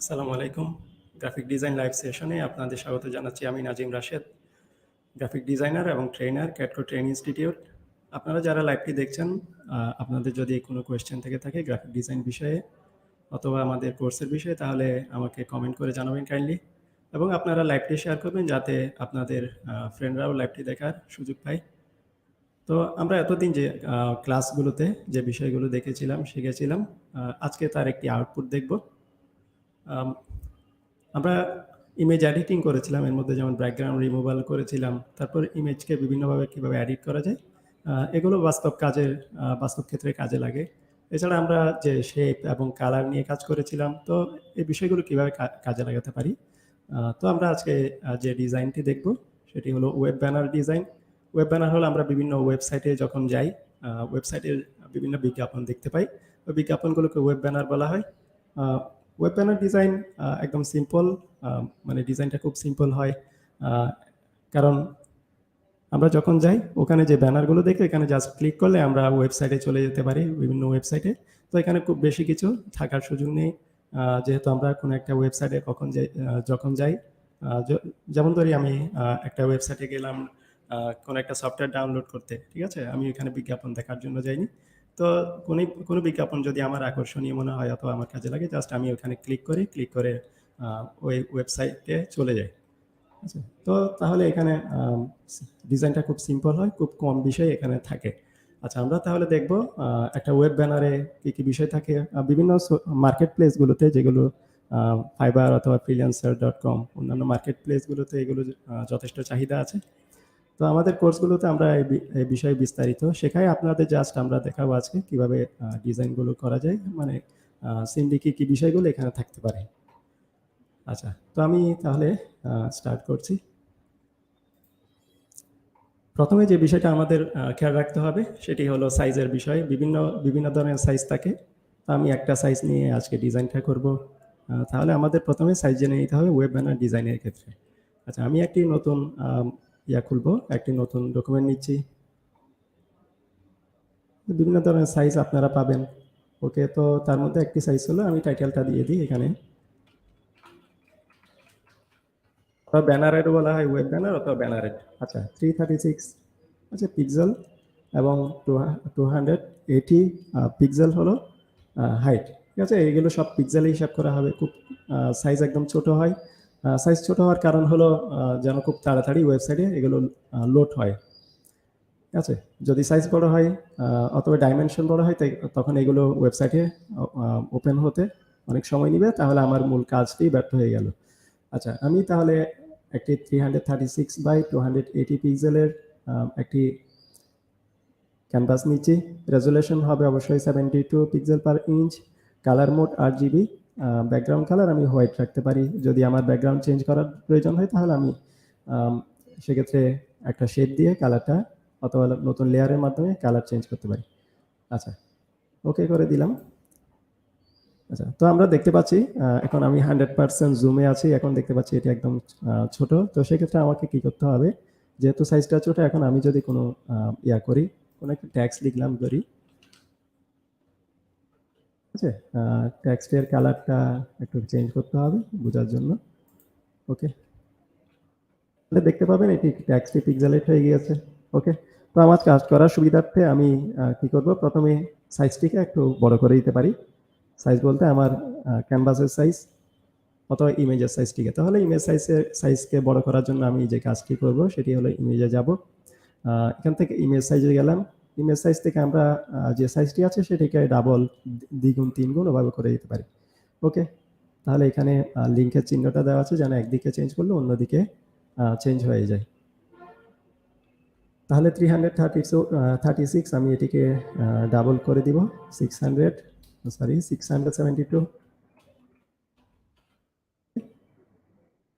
আসসালামু আলাইকুম। Graphic design live সেশনে আপনাদের স্বাগত জানাচ্ছি আমি নাজিম রাশেদ, গ্রাফিক ডিজাইনার এবং ট্রেনার ক্যাটকো ট্রেনিং ইনস্টিটিউট। আপনারা যারা লাইভটি দেখছেন আপনাদের যদি কোনো কোয়েশ্চেন থেকে থাকে গ্রাফিক ডিজাইন বিষয়ে অথবা আমাদের কোর্সের বিষয়ে, তাহলে আমাকে কমেন্ট করে জানাবেন কাইন্ডলি এবং আপনারা লাইভটি শেয়ার করবেন যাতে আপনাদের ফ্রেন্ডরাও লাইভটি দেখার সুযোগ পায়। তো আমরা এতদিন যে ক্লাসগুলোতে যে বিষয়গুলো দেখেছিলাম, শিখেছিলাম আজকে তার একটি আউটপুট দেখব। আমরা ইমেজ এডিটিং করেছিলাম, এর মধ্যে যেমন ব্যাকগ্রাউন্ড রিমুভাল করেছিলাম, তারপর ইমেজকে বিভিন্নভাবে কীভাবে এডিট করা যায় এগুলো বাস্তব কাজের বাস্তব ক্ষেত্রে কাজে লাগে। এছাড়া আমরা যে শেপ এবং কালার নিয়ে কাজ করেছিলাম, তো এই বিষয়গুলো কীভাবে কাজে লাগাতে পারি তো আমরা আজকে যে ডিজাইনটি দেখব, সেটি হলো web banner design web banner হলো আমরা বিভিন্ন ওয়েবসাইটে যখন যাই ওয়েবসাইটের বিভিন্ন বিজ্ঞাপন দেখতে পাই। ওই বিজ্ঞাপনগুলোকে ওয়েব ব্যানার বলা হয়। ওয়েব ব্যানার ডিজাইন একদম সিম্পল মানে ডিজাইনটা খুব সিম্পল হয়। কারণ আমরা যখন যাই, ওখানে যে ব্যানারগুলো দেখে এখানে জাস্ট ক্লিক করলে আমরা ওয়েবসাইটে চলে যেতে পারি, বিভিন্ন ওয়েবসাইটে তো এখানে খুব বেশি কিছু থাকার সুযোগ নেই। যেহেতু আমরা কোনো একটা ওয়েবসাইটে কখন যাই যখন যাই যেমন ধরি আমি একটা ওয়েবসাইটে গেলাম কোনো একটা সফটওয়্যার ডাউনলোড করতে, ঠিক আছে? আমি এখানে বিজ্ঞাপন দেখার জন্য যাইনি। তো কোনো কোনো বিজ্ঞাপন যদি আমার আকর্ষণীয় মনে হয় অথবা আমার কাজে লাগে জাস্ট আমি ওখানে ক্লিক করি ক্লিক করে ওই ওয়েবসাইটে চলে যাই। আচ্ছা তো তাহলে এখানে ডিজাইনটা খুব সিম্পল হয়, খুব কম বিষয় এখানে থাকে। আচ্ছা আমরা তাহলে দেখব একটা ওয়েব ব্যানারে কী কী বিষয় থাকে। বিভিন্ন মার্কেট প্লেসগুলোতে যেগুলো ফাইবার অথবা ফ্রিল্যান্সার ডট কম অন্যান্য মার্কেট প্লেসগুলোতে এগুলো যথেষ্ট চাহিদা আছে। তো আমাদের কোর্সগুলোতে আমরা এই বিষয়ে বিস্তারিত শেখাই। আপনাদের জাস্ট আমরা দেখাবো আজকে কীভাবে ডিজাইনগুলো করা যায় মানে সিন্ডি কি কি বিষয়গুলো এখানে থাকতে পারে। আচ্ছা তো আমি তাহলে স্টার্ট করছি। প্রথমে যে বিষয়টা আমাদের খেয়াল রাখতে হবে, সেটি হলো সাইজের বিষয়। বিভিন্ন বিভিন্ন ধরনের সাইজ থাকে। তো আমি একটা সাইজ নিয়ে আজকে ডিজাইনটা করব। তাহলে আমাদের প্রথমে সাইজ জেনে নিতে হবে ওয়েব ব্যানার ডিজাইনের ক্ষেত্রে। আচ্ছা আমি একটি নতুন ইয়া খুলবো, একটি নতুন ডকুমেন্ট নিচ্ছি। বিভিন্ন ধরনের সাইজ আপনারা পাবেন। ওকে তো তার মধ্যে একটি সাইজ হলো, আমি টাইটেলটা দিয়ে দিই এখানে। অথবা ব্যানারের বলা হয় ওয়েব ব্যানার অথবা ব্যানারেট আচ্ছা থ্রি থার্টি সিক্স আচ্ছা পিক্সেল এবং two two hundred eighty pixel হলো হাইট ঠিক আছে, এইগুলো সব পিক্সেলে হিসাব করা হবে। খুব সাইজ একদম ছোট হয়। সাইজ ছোট হওয়ার কারণ হলো যেন খুব তাড়াতাড়ি ওয়েবসাইটে এগুলো লোড হয়। ঠিক আছে? যদি সাইজ বড় হয় অথবা ডাইমেনশন বড় হয় তখন এগুলো ওয়েবসাইটে ওপেন হতে অনেক সময় নিবে, তাহলে আমার মূল কাজটি ব্যর্থ হয়ে গেল। আচ্ছা আমি তাহলে একটি three hundred thirty six by two hundred eighty পিক্সেলের একটি ক্যানভাস নিচ্ছি। রেজুলেশন হবে অবশ্যই seventy two pixel per inch colour mode RGB background colour আমি হোয়াইট রাখতে পারি। যদি আমার ব্যাকগ্রাউন্ড চেঞ্জ করার প্রয়োজন হয়, তাহলে আমি সেক্ষেত্রে একটা শেড দিয়ে কালারটা অথবা নতুন লেয়ারের মাধ্যমে কালার চেঞ্জ করতে পারি। আচ্ছা ওকে করে দিলাম। আচ্ছা তো আমরা দেখতে পাচ্ছি এখন আমি হান্ড্রেড পার্সেন্ট জুমে আছি, এখন দেখতে পাচ্ছি এটি একদম ছোট। তো সেক্ষেত্রে আমাকে কি করতে হবে? যেহেতু সাইজটা ছোট, এখন আমি যদি কোনো ইয়া করি, কোনো একটা ট্যাক্স লিখলাম ঠিক আছে? ট্যাক্সটের কালারটা একটু চেঞ্জ করতে হবে বোঝার জন্য। ওকে তাহলে দেখতে পাবেন এটি ট্যাক্সটি পিক্সেলেট হয়ে গিয়েছে। ওকে তো আমার কাজ করার সুবিধার্থে আমি কি করব? প্রথমে সাইজটিকে একটু বড় করে দিতে পারি। সাইজ বলতে আমার ক্যানভাসের সাইজ অথবা ইমেজের সাইজটিকে তাহলে ইমেজ সাইজের সাইজকে বড় করার জন্য আমি যে কাজটি করব সেটি হলো ইমেজে যাব। এখান থেকে ইমেজ সাইজে গেলাম। ইমেজ সাইজ থেকে আমরা যে সাইজটি আছে সেটিকে ডাবল দ্বিগুণ, তিনগুণ ওভাবে করে দিতে পারি। ওকে তাহলে এখানে লিঙ্কের চিহ্নটা দেওয়া আছে যেন একদিকে চেঞ্জ করলে অন্যদিকে চেঞ্জ হয়ে যায়। তাহলে three hundred thirty thirty six আমি এটিকে ডাবল করে দিব। Six hundred sorry six hundred seventy two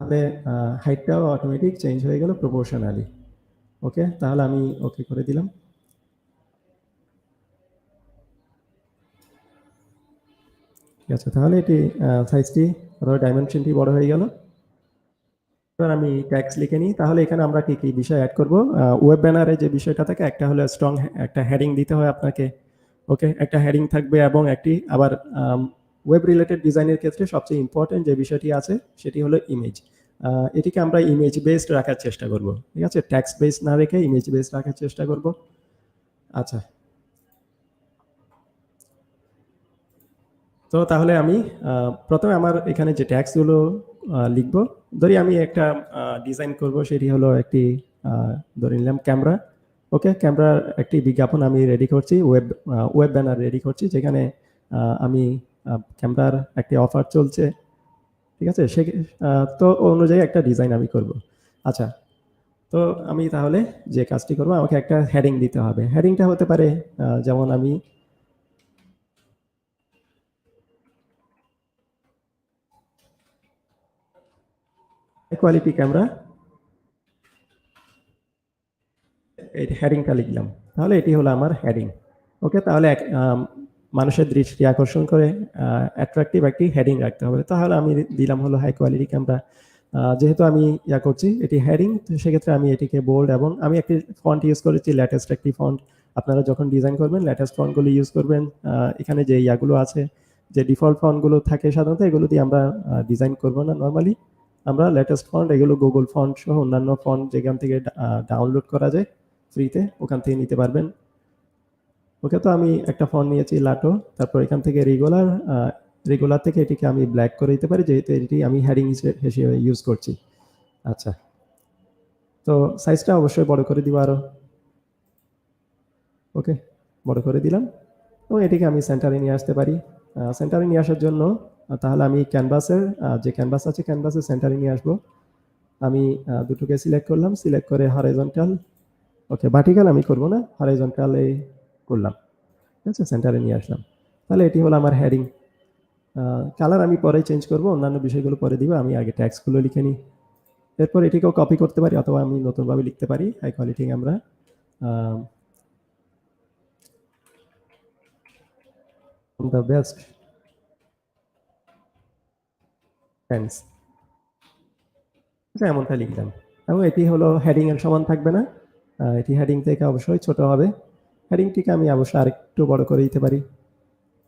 তাহলে হাইটটাও অটোমেটিক চেঞ্জ হয়ে গেল প্রপোর্শনালি ওকে তাহলে আমি ওকে করে দিলাম। ঠিক আছে, তাহলে এটি সাইজটি অথবা ডাইমেনশনটি বড় হয়ে গেল। এবার আমি ট্যাক্স লিখে নিই। তাহলে এখানে আমরা কি কি বিষয় অ্যাড করব? ওয়েব ব্যানারে যে বিষয়টা থাকে, একটা হলো স্ট্রং একটা হেডিং দিতে হয় আপনাকে ওকে একটা হেডিং থাকবে এবং একটি আবার ওয়েব রিলেটেড ডিজাইনের ক্ষেত্রে সবচেয়ে ইম্পর্টেন্ট যে বিষয়টি আছে, সেটি হলো ইমেজ এটিকে আমরা ইমেজ বেসড রাখার চেষ্টা করব, ঠিক আছে? ট্যাক্স বেস না রেখে ইমেজ বেসড রাখার চেষ্টা করব। আচ্ছা তো তাহলে আমি প্রথমে আমার এখানে যে ট্যাক্সগুলো লিখব। ধরি আমি একটা ডিজাইন করব, সেটি হলো একটি ধরে নিলাম ক্যামেরা ওকে ক্যামেরার একটি বিজ্ঞাপন আমি রেডি করছি ওয়েব ওয়েব ব্যানার রেডি করছি, যেখানে আমি ক্যামেরার একটি অফার চলছে। ঠিক আছে? সে তো অনুযায়ী একটা ডিজাইন আমি করব। আচ্ছা তো আমি তাহলে যে কাজটি করব, আমাকে একটা হেডিং দিতে হবে। হেডিংটা হতে পারে যেমন আমি কোয়ালিটি ক্যামেরা এই হেডিংটা লিখলাম। তাহলে এটি হলো আমার হেডিং ওকে তাহলে মানুষের দৃষ্টি আকর্ষণ করে অ্যাট্রাকটিভ একটি হেডিং রাখতে হবে। তাহলে আমি দিলাম হলো হাই কোয়ালিটি ক্যামেরা যেহেতু আমি ইয়া করছি, এটি হেডিং তো সেক্ষেত্রে আমি এটিকে বোল্ড এবং আমি একটি ফন্ট ইউজ করেছি লেটেস্ট একটি ফন্ট আপনারা যখন ডিজাইন করবেন লেটেস্ট ফন্টগুলো ইউজ করবেন। এখানে যে ইয়াগুলো আছে, যে ডিফল্ট ফন্টগুলো থাকে সাধারণত, এগুলো দিয়ে আমরা ডিজাইন করব না নর্মালি আমরা লেটেস্ট ফন্ট এগুলো গুগল ফন্ট সহ অন্যান্য ফন্ট যেখান থেকে ডাউনলোড করা যায় ফ্রিতে ওখান থেকে নিতে পারবেন। ওকে, তো আমি একটা ফন্ট নিয়েছি লাটো তারপর এখান থেকে রেগুলার রেগুলার থেকে এটিকে আমি ব্ল্যাক করে দিতে পারি, যেহেতু এটি আমি হেডিং হিসেবে ইউজ করছি। আচ্ছা তো সাইজটা অবশ্যই বড় করে দিব আরও ওকে, বড় করে দিলাম। এবং এটিকে আমি সেন্টারে নিয়ে আসতে পারি। সেন্টারে নিয়ে আসার জন্য তাহলে আমি ক্যানভাসের যে ক্যানভাস আছে ক্যানভাসের সেন্টারে নিয়ে আসব। আমি দুটোকে সিলেক্ট করলাম, সিলেক্ট করে হরাইজন্টাল ওকে ভার্টিক্যাল আমি করব না হরাইজন্টালে করলাম। ঠিক আছে, সেন্টারে নিয়ে আসলাম। তাহলে এটি হলো আমার হেডিং কালার আমি পরে চেঞ্জ করব, অন্যান্য বিষয়গুলো পরে দিব, আমি আগে ট্যাক্সগুলো লিখে নিই। এরপর এটিকেও কপি করতে পারি, অথবা আমি নতুনভাবে লিখতে পারি হাই কোয়ালিটি আমরা দ্য বেস্ট থ্যাংকস আচ্ছা এমনটা লিখলাম। এবং এটি হলো হেডিং এর সমান থাকবে না। এটি হেডিং থেকে অবশ্যই ছোট হবে। হেডিংটিকে আমি অবশ্যই আরেকটু বড় করে দিতে পারি।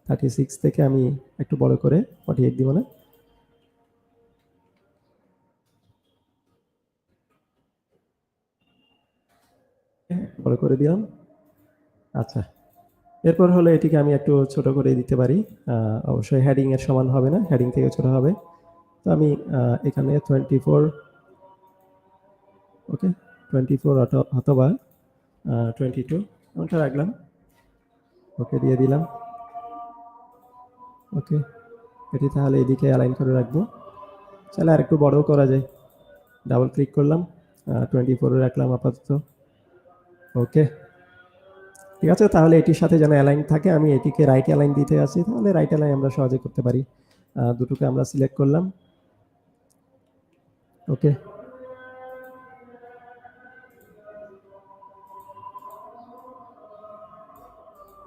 থার্টি সিক্স থেকে আমি একটু বড় করে ফর্টি এইট দিব না। বড় করে দিলাম। আচ্ছা এরপর হলো এটিকে আমি একটু ছোট করে দিতে পারি। অবশ্যই হেডিং এর সমান হবে না। হেডিং থেকে ছোট হবে। তো আমি এখানে twenty four okay twenty four অথবা টোয়েন্টি টু ওটা রাখলাম? ওকে দিয়ে দিলাম। ওকে এটি তাহলে এদিকে অ্যালাইন করে রাখব। তাহলে আর একটু বড়ও করা যায়। ডাবল ক্লিক করলাম টোয়েন্টি ফোরে রাখলাম আপাতত। ওকে ঠিক আছে, তাহলে এটির সাথে যেন অ্যালাইন থাকে, আমি এটিকে রাইট অ্যালাইন দিতে আছি, তাহলে রাইট অ্যালাইন আমরা সহজে করতে পারি। দুটোকে আমরা সিলেক্ট করলাম। ওকে।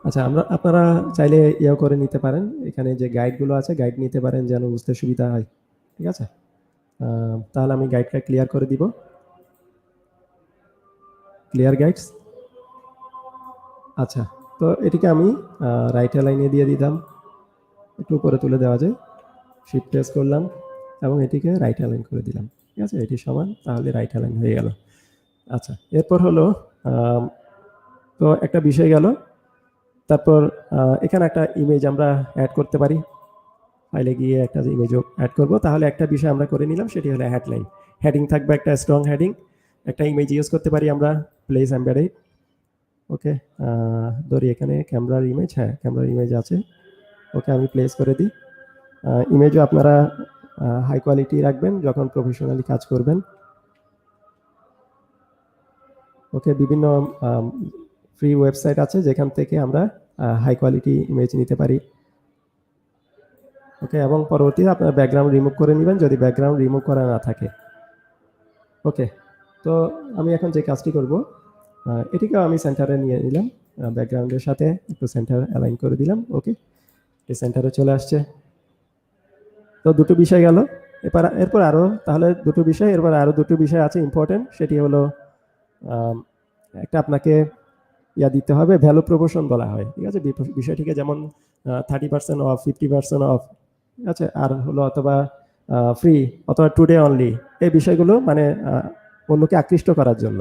আচ্ছা আমরা, আপনারা চাইলে ইয়েও করে নিতে পারেন। এখানে যে গাইডগুলো আছে গাইড নিতে পারেন যেন বুঝতে সুবিধা হয়। ঠিক আছে? তাহলে আমি গাইডটা ক্লিয়ার করে দিব। ক্লিয়ার গাইডস আচ্ছা তো এটিকে আমি রাইট লাইনে দিয়ে দিতাম। একটু উপরে তুলে দেওয়া যায়। শিফট প্রেস করলাম এবং এটিকে রাইট অ্যালাইন করে দিলাম। ঠিক আছে? এটি সমান? তাহলে রাইট অ্যালাইন হয়ে গেল। আচ্ছা এরপর হলো তো একটা বিষয় গেল। তারপর এখানে একটা ইমেজ আমরা অ্যাড করতে পারি। ফাইলে গিয়ে একটা ইমেজও অ্যাড করব। তাহলে একটা বিষয় আমরা করে নিলাম, সেটি হলো হেডলাইন হেডিং থাকবে একটা স্ট্রং হেডিং একটা ইমেজ ইউজ করতে পারি আমরা প্লেস এম্বেডেড ওকে ধরি এখানে ক্যামেরার ইমেজ হ্যাঁ ক্যামেরার ইমেজ আছে। ওকে আমি প্লেস করে দিই। ইমেজও আপনারা হাই কোয়ালিটি রাখবেন যখন প্রফেশনালি কাজ করবেন। ওকে বিভিন্ন ফ্রি ওয়েবসাইট আছে যেখান থেকে আমরা হাই কোয়ালিটি ইমেজ নিতে পারি। ওকে এবং পরবর্তীতে আপনার ব্যাকগ্রাউন্ড রিমুভ করে নেবেন যদি ব্যাকগ্রাউন্ড রিমুভ করা না থাকে। ওকে তো আমি এখন যে কাজটি করব এটিকেও আমি সেন্টারে নিয়ে নিলাম। ব্যাকগ্রাউন্ডের সাথে একটু সেন্টার অ্যালাইন করে দিলাম। ওকে সেন্টারে চলে আসছে। তো দুটো বিষয় গেল। এরপর এরপর আরও তাহলে দুটো বিষয়, এরপর আরও দুটো বিষয় আছে ইম্পর্টেন্ট সেটি হলো একটা আপনাকে ইয়া দিতে হবে ভ্যালু প্রপোর্শন বলা হয়, ঠিক আছে? বিষয়টিকে যেমন thirty percent off fifty percent off ঠিক আছে? আর হলো অথবা ফ্রি অথবা টুডে অনলি এই বিষয়গুলো মানে অন্যকে আকৃষ্ট করার জন্য।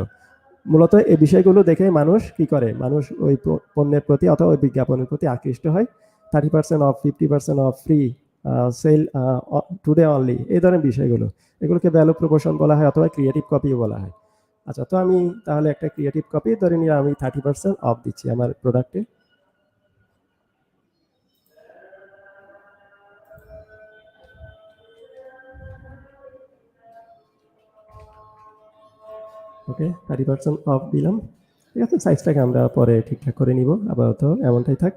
মূলত এই বিষয়গুলো দেখে মানুষ কি করে? মানুষ ওই পণ্যের প্রতি অথবা ওই বিজ্ঞাপনের প্রতি আকৃষ্ট হয়। Thirty percent off fifty percent off free sale today only এই ধরনের বিষয়গুলো। এগুলোকে ভ্যালু প্রপোশন বলা হয় অথবা ক্রিয়েটিভ কপিও বলা হয়। আচ্ছা তো আমি তাহলে একটা ক্রিয়েটিভ কপি ধরে নিয়ে আমি থার্টি পার্সেন্ট অফ দিচ্ছি আমার প্রোডাক্টে ওকে থার্টি পার্সেন্ট অফ দিলাম। ঠিক আছে সাইজটাকে আমরা পরে ঠিকঠাক করে নিব, আপাতত এমনটাই থাক।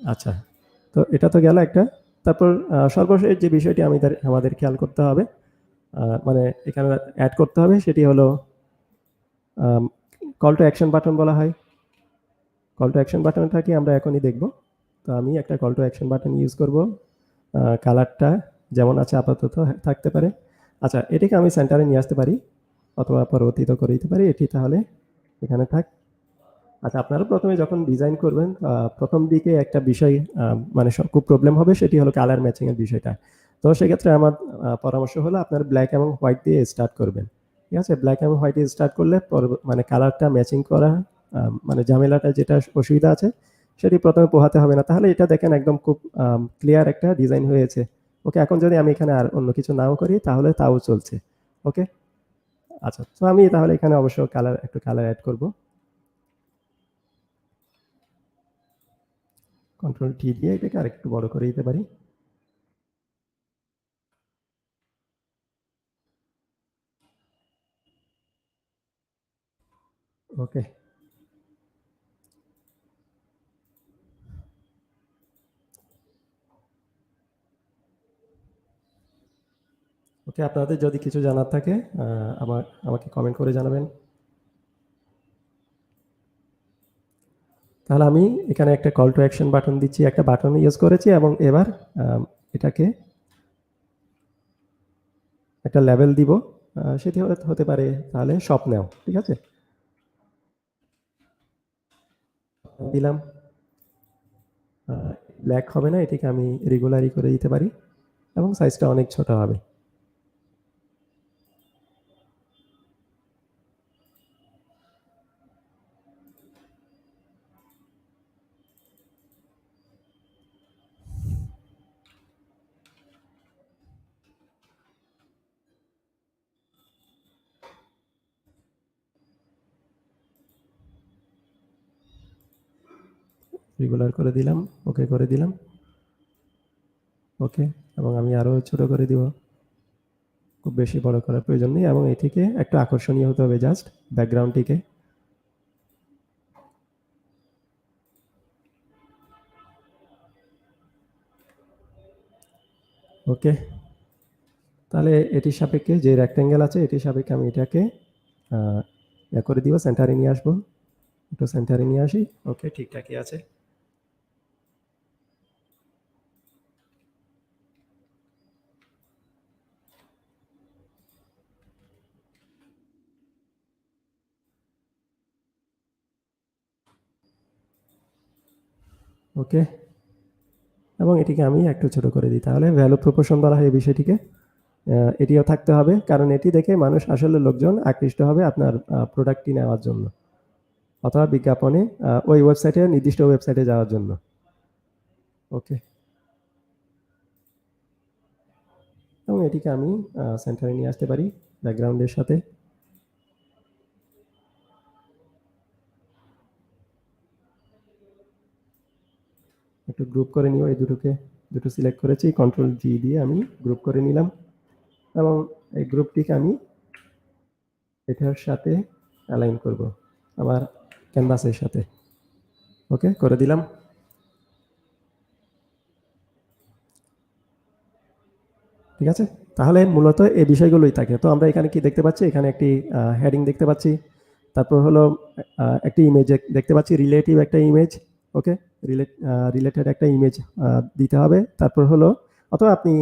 আচ্ছা তো এটা তো গেল একটা তারপর সর্বশেষ যে বিষয়টি আমি আমাদের খেয়াল করতে হবে মানে এখানে অ্যাড করতে হবে, সেটি হলো কল টু অ্যাকশন বাটন বলা হয়। কল টু অ্যাকশন বাটনটাকে আমরা এখনই দেখব। তো আমি একটা call to action button use করব। কালারটা যেমন আছে আপাতত থাকতে পারে। আচ্ছা এটাকে আমি সেন্টারে নিয়ে আসতে পারি, অথবা পরবর্তীত করে দিতে পারি। এটি তাহলে এখানে থাক। আচ্ছা আপনারা প্রথমে যখন ডিজাইন করবেন প্রথম দিকে একটা বিষয় মানে খুব প্রবলেম হবে, সেটি হলো কালার ম্যাচিং এর বিষয়টা। তো সেক্ষেত্রে আমার পরামর্শ হলো আপনার ব্ল্যাক এবং হোয়াইট দিয়ে স্টার্ট করবেন। ঠিক আছে? ব্ল্যাক এবং হোয়াইট দিয়ে স্টার্ট করলে মানে কালারটা ম্যাচিং করা মানে ঝামেলাটা যেটা অসুবিধা আছে, সেটি প্রথমে পোহাতে হবে না। তাহলে এটা দেখেন একদম খুব ক্লিয়ার একটা ডিজাইন হয়েছে। ওকে, এখন যদি আমি এখানে আর অন্য কিছু নাও করি, তাহলে তাও চলছে। ওকে? আচ্ছা তো আমি তাহলে এখানে অবশ্য কালার একটু কালার অ্যাড করব। কন্ট্রোল টি দিয়ে এটাকে আরেকটু বড় করে দিতে পারি। ওকে ওকে আপনাদের যদি কিছু জানার থাকে আমার, আমাকে কমেন্ট করে জানাবেন। তাহলে আমি এখানে একটা কল টু অ্যাকশন বাটন দিচ্ছি, একটা বাটন ইউজ করেছি এবং এবার এটাকে একটা লেভেল দিব। সেটি হতে পারে তাহলে শপ নেও ঠিক আছে? দিলাম। ব্ল্যাক হবে না, এটিকে আমি রেগুলারই করে দিতে পারি এবং সাইজটা অনেক ছোট হবে। রেগুলার করে দিলাম ওকে করে দিলাম ওকে এবং আমি আরও ছোট করে দিব, খুব বেশি বড় করার প্রয়োজন নেই, এবং এটিকে একটু আকর্ষণীয় হতে হবে জাস্ট ব্যাকগ্রাউন্ডটিকে ওকে তাহলে এটির সাপেক্ষে যে রেক্টেঙ্গেল আছে, এটির সাপেক্ষে আমি এটাকে ইয়ে করে দিব সেন্টারে নিয়ে আসব, একটু সেন্টারে নিয়ে আসি ওকে ঠিকঠাকই আছে। ওকে? এবং এটিকে আমি একটু ছোট করে দিই। তাহলে ভ্যালু প্রপোর্শন বলা হয় এই বিষয়টিকে। এটিও থাকতে হবে, কারণ এটি দেখে মানুষ আসলে লোকজন আকৃষ্ট হবে আপনার প্রোডাক্টটি নেওয়ার জন্য অথবা বিজ্ঞাপনে ওই ওয়েবসাইটে নির্দিষ্ট ওয়েবসাইটে যাওয়ার জন্য। ওকে? এবং এটিকে আমি সেন্টারে নিয়ে আসতে পারি ব্যাকগ্রাউন্ডের সাথে। একটু গ্রুপ করে নিও, এই দুটোকে, দুটো সিলেক্ট করেছি কন্ট্রোল জি দিয়ে আমি গ্রুপ করে নিলাম। এবং এই গ্রুপটিকে আমি এটার সাথে অ্যালাইন করব, আমার ক্যানভাসের সাথে। ওকে করে দিলাম। ঠিক আছে? তাহলে মূলত এই বিষয়গুলোই থাকে। তো আমরা এখানে কি দেখতে পাচ্ছি? এখানে একটি হেডিং দেখতে পাচ্ছি। তারপর হলো একটি ইমেজ দেখতে পাচ্ছি রিলেটিভ একটা ইমেজ ওকে রিলেটেড একটা ইমেজ দিতে হবে। তারপর হলো, অথবা আপনি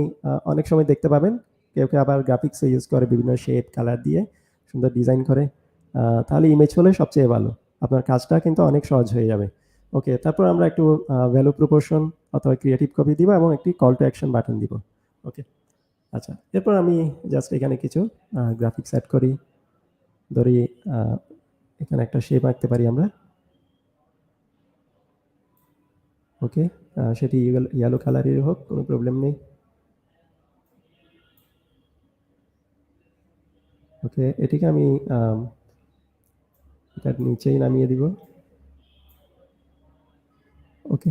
অনেক সময় দেখতে পাবেন, কেউ কেউ আবার গ্রাফিক্স ইউজ করে বিভিন্ন শেপ কালার দিয়ে সুন্দর ডিজাইন করে। তাহলে ইমেজ হলে সবচেয়ে ভালো। আপনার কাজটা কিন্তু অনেক সহজ হয়ে যাবে। ওকে তারপর আমরা একটু ভ্যালু প্রপোর্শন অথবা ক্রিয়েটিভ কপি দিব এবং একটি কল টু অ্যাকশন বাটন দিব। ওকে আচ্ছা এরপর আমি জাস্ট এখানে কিছু গ্রাফিক্স অ্যাড করি। ধরি এখানে একটা শেপ আঁকতে পারি আমরা। ওকে সেটি ইয়েলো কালারের হোক, কোনো প্রবলেম নেই। ওকে এটিকে আমি এটার নিচেই নামিয়ে দিব। ওকে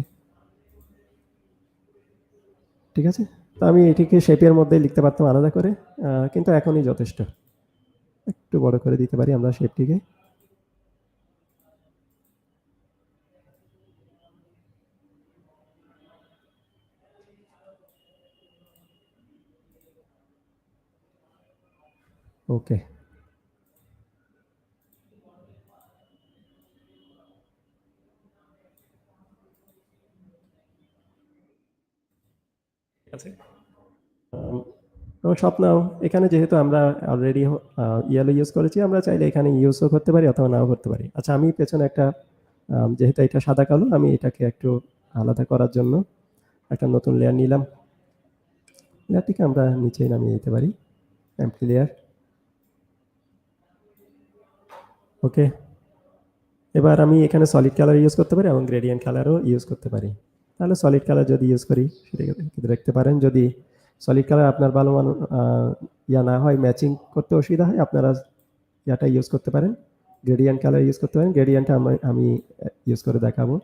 ঠিক আছে? তো আমি এটিকে শেপের মধ্যে লিখতে পারতাম আলাদা করে কিন্তু এখনই যথেষ্ট। একটু বড় করে দিতে পারি আমরা শেপটিকে ওকে। আছে? আম, তো স্বপ্নাও এখানে যেহেতু আমরা অলরেডি ইয়েলো ইউজ করেছি আমরা চাইলে এখানে ইউজও করতে পারি অথবা নাও করতে পারি। আচ্ছা আমি পেছনে একটা যেহেতু এটা সাদা কালো আমি এটাকে একটু আলাদা করার জন্য একটা নতুন লেয়ার নিলাম। লেয়ারটিকে আমরা নিচেই নামিয়ে দিতে পারি এমপ্টি লেয়ার ওকে এবার আমি এখানে সলিড কালার ইউজ করতে পারি এবং গ্রেডিয়েন্ট কালারও ইউজ করতে পারি। তাহলে সলিড কালার যদি ইউজ করি, সেটাকে দেখতে পারেন। যদি সলিড কালার আপনার ভালো মান ইয়া না হয় ম্যাচিং করতে অসুবিধা হয়, আপনারা ইয়াটা ইউজ করতে পারেন। গ্রেডিয়েন্ট কালার ইউজ করতে পারেন। গ্রেডিয়েন্টটা আমি আমি ইউজ করে দেখাবো।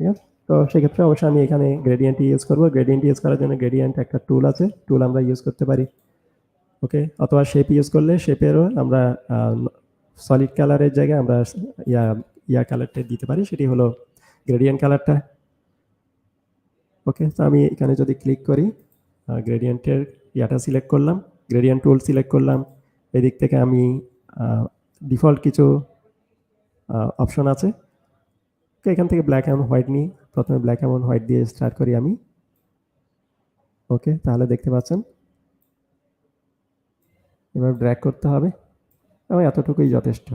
ঠিক আছে? তো সেক্ষেত্রে অবশ্যই আমি এখানে গ্রেডিয়েন্ট ইউজ করব। গ্রেডিয়েন্ট ইউজ করার জন্য গ্রেডিয়েন্ট একটা টুল আছে। টুল আমরা ইউজ করতে পারি। ওকে? অথবা শেপ ইউজ করলে শেপেরও আমরা সলিড কালারের জায়গায় আমরা ইয়া ইয়া কালারটা দিতে পারি, সেটি হলো গ্রেডিয়েন্ট কালারটা ওকে? তো আমি এখানে যদি ক্লিক করি গ্রেডিয়েন্টের ইয়াটা সিলেক্ট করলাম গ্রেডিয়েন্ট টুল সিলেক্ট করলাম, এদিক থেকে আমি ডিফল্ট কিছু অপশন আছে। তো এখান থেকে ব্ল্যাক অ্যান্ড হোয়াইট নিই, প্রথমে ব্ল্যাক অ্যান্ড হোয়াইট দিয়ে স্টার্ট করি আমি। ওকে? তাহলে দেখতে পাচ্ছেন এবার ড্র্যাক করতে হবে। আমার এতটুকুই যথেষ্ট।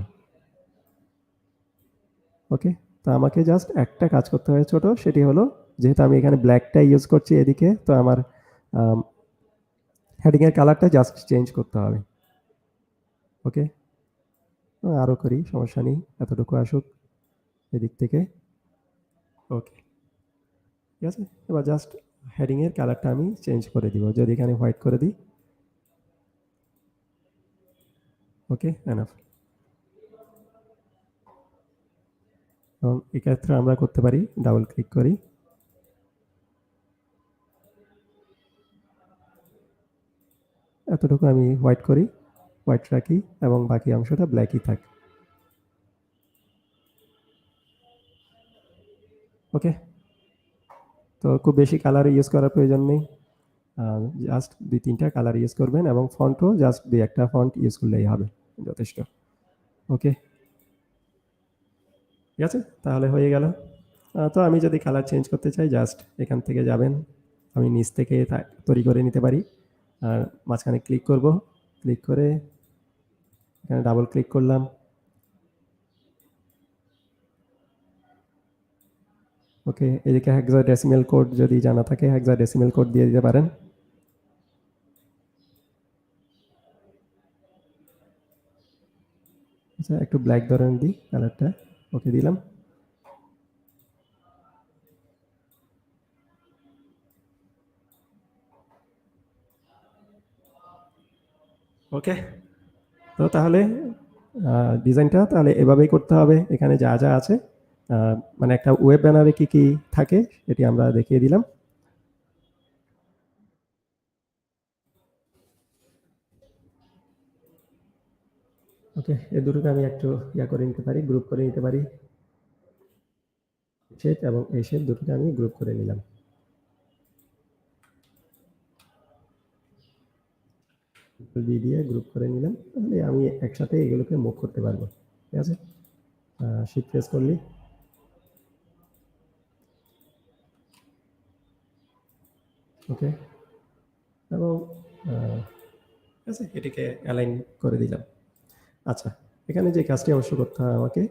ওকে তো আমাকে জাস্ট একটা কাজ করতে হবে ছোট, সেটি হলো, যেহেতু আমি এখানে ব্ল্যাকটা ইউজ করছি এদিকে, তো আমার হেডিংয়ের কালারটা জাস্ট চেঞ্জ করতে হবে। ওকে আরও করি, সমস্যা নেই, এতটুকু আসুক এদিক থেকে। ওকে ঠিক আছে? এবার জাস্ট হেডিংয়ের কালারটা আমি চেঞ্জ করে দিব। যদি এখানে হোয়াইট করে দিই। ওকে এনাফ এবং এক্ষেত্রে আমরা করতে পারি ডাবল ক্লিক করি। এতটুকু আমি হোয়াইট করি হোয়াইট রাখি এবং বাকি অংশটা ব্ল্যাকই থাক। ওকে তো, খুব বেশি কালার ইউজ করার প্রয়োজন নেই। জাস্ট দুই তিনটা কালার ইউজ করবেন এবং ফন্টও জাস্ট দুই একটা ফন্ট ইউজ করলেই হবে, যথেষ্ট। ওকে ঠিক আছে? তাহলে হয়ে গেল। তো আমি যদি কালার চেঞ্জ করতে চাই জাস্ট এখান থেকে যাবেন। আমি নিচ থেকে তৈরি করে নিতে পারি। আর মাঝখানে ক্লিক করব। ক্লিক করে এখানে ডাবল ক্লিক করলাম। ওকে এদিকে হেক্সা ডেসিমেল কোড যদি জানা থাকে হেক্সা ডেসিমেল কোড দিয়ে দিতে পারেন। আচ্ছা একটু ব্ল্যাক ধরনের দিই কালারটা ওকে দিলাম। ওকে তো তাহলে ডিজাইনটা তাহলে এভাবেই করতে হবে। এখানে যা যা আছে মানে একটা ওয়েব ব্যানারে কি কি থাকে এটি আমরা দেখিয়ে দিলাম। ওকে এই দুটোকে আমি একটু ইয়া করে নিতে পারি গ্রুপ করে নিতে পারি। শেপ এবং এই শেপ দুটোকে আমি গ্রুপ করে নিলাম। দিয়ে দিয়ে গ্রুপ করে নিলাম, তাহলে আমি একসাথে এগুলোকে মুভ করতে পারব। ঠিক আছে? শিফট প্রেস করলি। ওকে, এবং ঠিক আছে, এটিকে অ্যালাইন করে দিলাম। আচ্ছা এখানে যে কাজটি অবশ্য করতে হয় আমাকে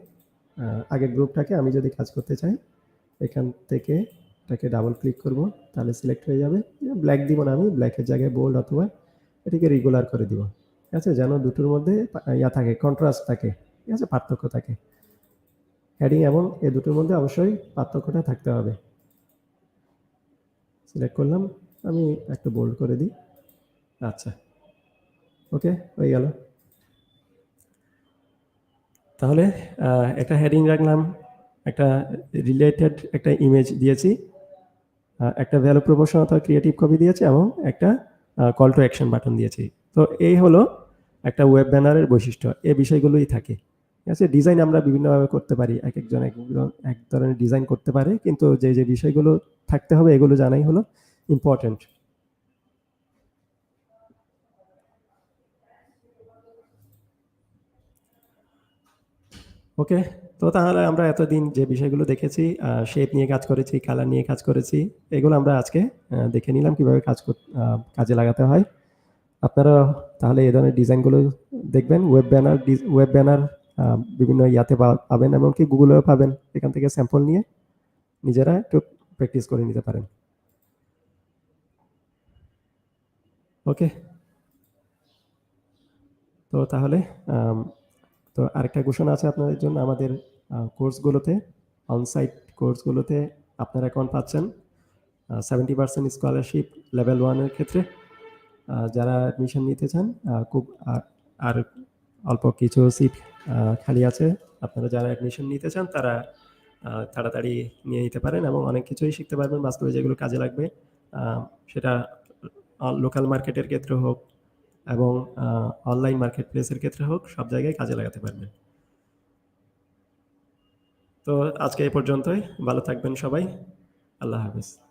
আগের গ্রুপটাকে আমি যদি কাজ করতে চাই, এখান থেকে এটাকে ডাবল ক্লিক করব, তাহলে সিলেক্ট হয়ে যাবে। ব্ল্যাক দিব না আমি ব্ল্যাকের জায়গায় বোল্ড অথবা এটিকে রেগুলার করে দিব। ঠিক আছে, যেন দুটোর মধ্যে ইয়া থাকে কন্ট্রাস্ট থাকে, ঠিক আছে, পার্থক্য থাকে। হ্যাডিং এবং এ দুটোর মধ্যে অবশ্যই পার্থক্যটা থাকতে হবে। সিলেক্ট করলাম, আমি একটু বোল্ড করে দিই। আচ্ছা ওকে হয়ে গেল। তাহলে একটা হেডিং রাখলাম, একটা রিলেটেড একটা ইমেজ দিয়েছি একটা ভ্যালু প্রমোশন অথবা ক্রিয়েটিভ কপি দিয়েছি এবং একটা কল টু অ্যাকশন বাটন দিয়েছি। তো এই হলো একটা ওয়েব ব্যানারের বৈশিষ্ট্য এই বিষয়গুলোই থাকে। ঠিক আছে? ডিজাইন আমরা বিভিন্নভাবে করতে পারি, এক একজন এক একজন, এক ধরনের ডিজাইন করতে পারে, কিন্তু যে যে বিষয়গুলো থাকতে হবে, এগুলো জানাই হলো ইম্পর্টেন্ট ওকে তো তাহলে আমরা এতদিন যে বিষয়গুলো দেখেছি শেপ নিয়ে কাজ করেছি কালার নিয়ে কাজ করেছি, এগুলো আমরা আজকে দেখে নিলাম কীভাবে কাজ কাজে লাগাতে হয়। আপনারা তাহলে এই ধরনের ডিজাইনগুলো দেখবেন ওয়েব ব্যানার ওয়েব ব্যানার বিভিন্ন ইয়াতে পাবেন এমনকি গুগলেও পাবেন, এখান থেকে স্যাম্পল নিয়ে নিজেরা একটু প্র্যাকটিস করে নিতে পারেন। ওকে তো তাহলে তো আরেকটা ঘোষণা আছে আপনাদের জন্য আমাদের কোর্সগুলোতে অনসাইট কোর্সগুলোতে আপনারা এখন পাচ্ছেন সেভেন্টি পার্সেন্ট স্কলারশিপ লেভেল ওয়ানের ক্ষেত্রে। যারা অ্যাডমিশন নিতে চান খুব, আর- অল্প কিছু সিট খালি আছে, আপনারা যারা অ্যাডমিশন নিতে চান, তারা তাড়াতাড়ি নিয়ে নিতে পারেন এবং অনেক কিছুই শিখতে পারবেন। বাস্তবে যেগুলো কাজে লাগবে সেটা লোকাল মার্কেটের ক্ষেত্রে হোক এবং অনলাইন মার্কেট প্লেসের ক্ষেত্রে হোক, সব জায়গায় কাজে লাগাতে পারবেন। তো আজকে এই পর্যন্তই। ভালো থাকবেন সবাই। আল্লাহ হাফেজ।